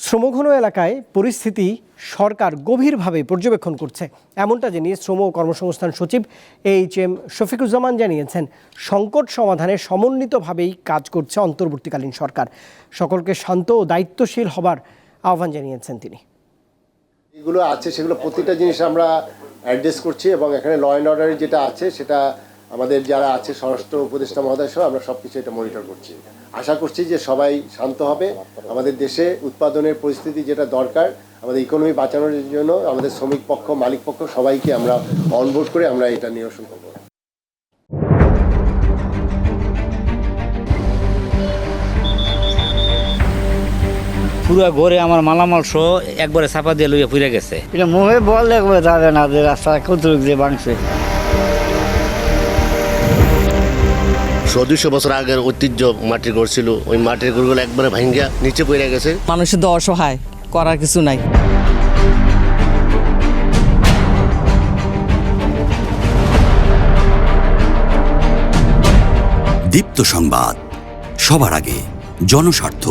শ্রমঘন এলাকায় পরিস্থিতি সরকার গভীরভাবে পর্যবেক্ষণ করছে। এমনটা জানিয়ে শ্রম ও কর্মসংস্থান সচিব এইচ এম শফিকুজ্জামান জানিয়েছেন, সংকট সমাধানে সমন্বিতভাবেই কাজ করছে অন্তর্বর্তীকালীন সরকার। সকলকে শান্ত ও দায়িত্বশীল হবার আহ্বান জানিয়েছেন তিনি। যেগুলো আছে সেগুলো প্রতিটা জিনিস আমরা অ্যাডজাস্ট করছি এবং এখানে ল অ্যান্ড অর্ডারের যেটা আছে সেটা আমাদের যারা আছে স্বরাষ্ট্র উপদেষ্টা মহোদয় সহ আমরা সব কিছু এটা মনিটর করছি। আশা করছি যে সবাই শান্ত হবে। আমাদের দেশে উৎপাদনের পরিস্থিতি যেটা দরকার আমাদের ইকোনমি বাঁচানোর জন্য আমাদের শ্রমিক পক্ষ মালিক পক্ষ সবাইকে আমরা অনবোর্ড করে আমরা এটা নিরসন করব। পুরো ঘরে আমার মালামাল সহ একবারে চাপা দিয়ে লইয়া পুড়ে গেছে। এটা মুখে বললে করে যাবে না যে রাস্তা কতটুক ভাঙছে। দুশো বছর আগের ঐতিহ্য মাটির ঘর ছিল। ওই মাটির ঘরগুলো একবারে ভাঙ্গিয়া নিচে পড়ে গেছে। মানুষের তো অসহায় করার কিছু নাই। দীপ্ত সংবাদ সবার আগে জনস্বার্থ।